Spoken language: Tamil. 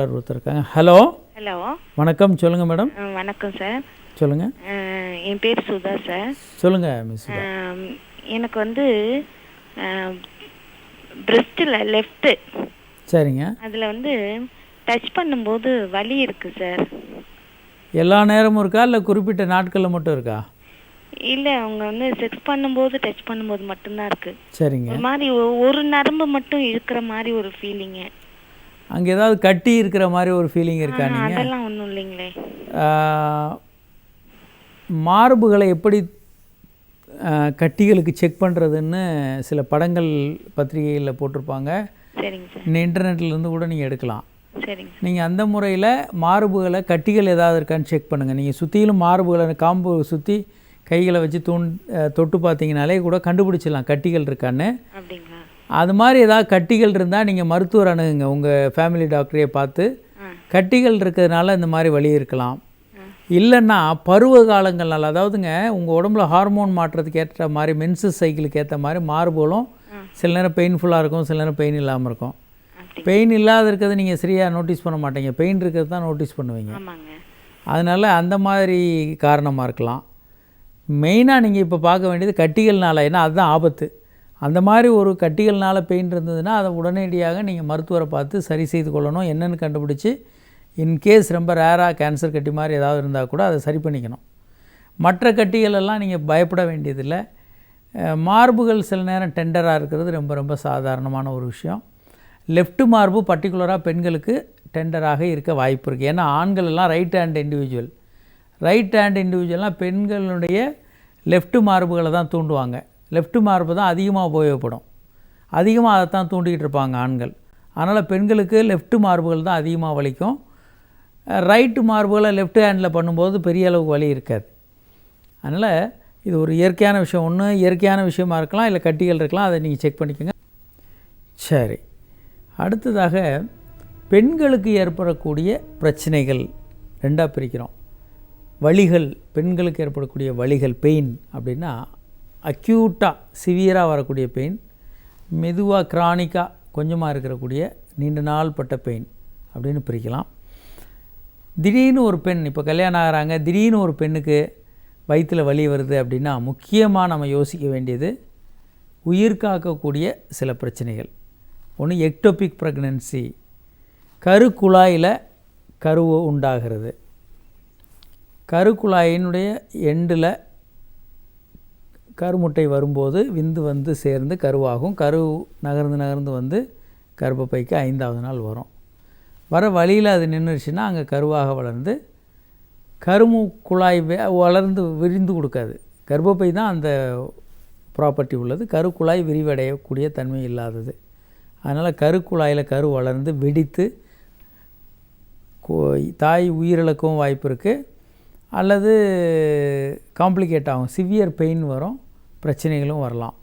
ஒருத்தர் இருக்காங்க. ஹலோ? ஹலோ. வணக்கம். சொல்லுங்கள் மேடம். வணக்கம் சார். சொல்லுங்கள் அஹ் என் பேர் சுதா சார். சொல்லுங்கள் மிஸ் எனக்கு வந்து பிரெஸ்டில் லெஃப்ட்டு சரிங்க. அதில் வந்து டச் பண்ணும்போது வலி இருக்குது சார். எல்லா நேரமும் இருக்கா? இல்லை குறிப்பிட்ட நாட்களில் மட்டும் இருக்கா? இல்லை அவங்க வந்து செக்ஸ் பண்ணும்போது டச் பண்ணும்போது மட்டும்தான் இருக்குது சரிங்க. ஒரு மாதிரி ஒரு நரம்பு மட்டும் இழுக்கிற மாதிரி ஒரு ஃபீலிங்கு அங்கே ஏதாவது கட்டி இருக்கிற மாதிரி ஒரு ஃபீலிங் இருக்கா நீங்கள் அதெல்லாம் ஒன்றும் இல்லைங்களே. மார்புகளை எப்படி கட்டிகளுக்கு செக் பண்ணுறதுன்னு சில படங்கள் பத்திரிகைகளில் போட்டிருப்பாங்க. இந்த இன்டர்நெட்லேருந்து கூட நீங்கள் எடுக்கலாம். சரிங்க நீங்கள் அந்த முறையில் மார்புகளை கட்டிகள் ஏதாவது இருக்கான்னு செக் பண்ணுங்கள் நீங்கள் சுற்றிலும் மார்புகளை காம்பு சுற்றி கைகளை வச்சு தூண் தொட்டு பார்த்தீங்கனாலே கூட கண்டுபிடிச்சிடலாம் கட்டிகள் இருக்கான்னு. அது மாதிரி ஏதாவது கட்டிகள் இருந்தால் நீங்கள் மருத்துவர் அணுகுங்க. உங்கள் ஃபேமிலி டாக்டரையே பார்த்து கட்டிகள் இருக்கிறதுனால இந்த மாதிரி வலி இருக்கலாம். இல்லைன்னா பருவ காலங்கள்னால அதாவதுங்க உங்கள் உடம்புல ஹார்மோன் மாற்றத்துக்கு ஏற்ற மாதிரி மென்சஸ் சைக்கிளுக்கு ஏற்ற மாதிரி மார்புகளும் சில நேரம் பெயின்ஃபுல்லாக இருக்கும் சில நேரம் பெயின் இல்லாமல் இருக்கும். பெயின் இல்லாத இருக்கிறது நீங்கள் சரியாக நோட்டீஸ் பண்ண மாட்டீங்க. பெயின் இருக்கிறது தான் நோட்டீஸ் பண்ணுவீங்க. அதனால் அந்த மாதிரி காரணமாக இருக்கலாம். மெயினாக நீங்கள் இப்போ பார்க்க வேண்டியது கட்டிகள்னால. ஏன்னா அதுதான் ஆபத்து. அந்த மாதிரி ஒரு கட்டிகள்னால் பெயின் இருந்ததுன்னா அதை உடனடியாக நீங்கள் மருத்துவரை பார்த்து சரி செய்து கொள்ளணும். என்னென்னு கண்டுபிடிச்சி இன்கேஸ் ரொம்ப ரேராக கேன்சர் கட்டி மாதிரி ஏதாவது இருந்தால் கூட அதை சரி பண்ணிக்கணும். மற்ற கட்டிகள் எல்லாம் நீங்கள் பயப்பட வேண்டியதில்லை. மார்புகள் சில நேரம் டெண்டராக இருக்கிறது ரொம்ப ரொம்ப சாதாரணமான ஒரு விஷயம். லெஃப்ட் மார்பு பர்டிகுலராக பெண்களுக்கு டெண்டராக இருக்க வாய்ப்பு இருக்குது ஏன்னா ஆண்கள் எல்லாம் right hand individual right hand இண்டிவிஜுவல்னால் பெண்களுடைய லெஃப்ட் மார்புகளை தான் தூண்டுவாங்க. லெஃப்ட்டு மார்பு தான் அதிகமாக உபயோகப்படும். அதிகமாக அதை தான் தூண்டிக்கிட்டு இருப்பாங்க ஆண்கள். அதனால் பெண்களுக்கு லெஃப்ட்டு மார்புகள் தான் அதிகமாக வலிக்கும். ரைட்டு மார்புகளை லெஃப்ட் ஹேண்டில் பண்ணும்போது பெரிய அளவுக்கு வலி இருக்காது. அதனால் இது ஒரு இயற்கையான விஷயம். ஒன்று இயற்கையான விஷயமா இருக்கலாம் இல்லை கட்டிகள் இருக்கலாம் அதை நீங்கள் செக் பண்ணிக்கோங்க. சரி. அடுத்ததாக பெண்களுக்கு ஏற்படக்கூடிய பிரச்சனைகள் ரெண்டாக பிரிக்கிறோம். வலிகள் பெண்களுக்கு ஏற்படக்கூடிய வழிகள் பெயின் அப்படின்னா அக்யூட்டாக சிவியராக வரக்கூடிய பெயின் மெதுவாக க்ரானிக்காக கொஞ்சமாக இருக்கக்கூடிய நீண்ட நாள் பட்ட பெயின் அப்படின்னு பிரிக்கலாம். திடீர்னு ஒரு பெண் இப்போ கல்யாணம் ஆகிறாங்க திடீர்னு ஒரு பெண்ணுக்கு வயிற்றில் வலி வருது அப்படின்னா முக்கியமாக நம்ம யோசிக்க வேண்டியது உயிர் காக்கக்கூடிய சில பிரச்சனைகள். ஒன்று எக்டோபிக் ப்ரெக்னன்சி கருக்குழாயில் கருவு உண்டாகிறது. கருக்குழாயினுடைய எண்டில் கருமுட்டை வரும்போது விந்து வந்து சேர்ந்து கருவாகும். கரு நகர்ந்து நகர்ந்து வந்து கர்ப்பப்பைக்கு ஐந்தாவது நாள் வரும். வர வழியில் அது நின்றுச்சுன்னா அங்கே கருவாக வளர்ந்து கருமு குழாய் வே- வளர்ந்து விரிந்து கொடுக்காது. கர்ப்பப்பை தான் அந்த ப்ராப்பர்ட்டி உள்ளது. கருக்குழாய் விரிவடையக்கூடிய தன்மை இல்லாதது. அதனால் கருக்குழாயில் கரு வளர்ந்து வெடித்து தாய் உயிரிழக்கவும் வாய்ப்பு இருக்குது அல்லது காம்ப்ளிகேட் ஆகும். சிவியர் பெயின் வரும். பிரச்சனைகளும் வரலாம்.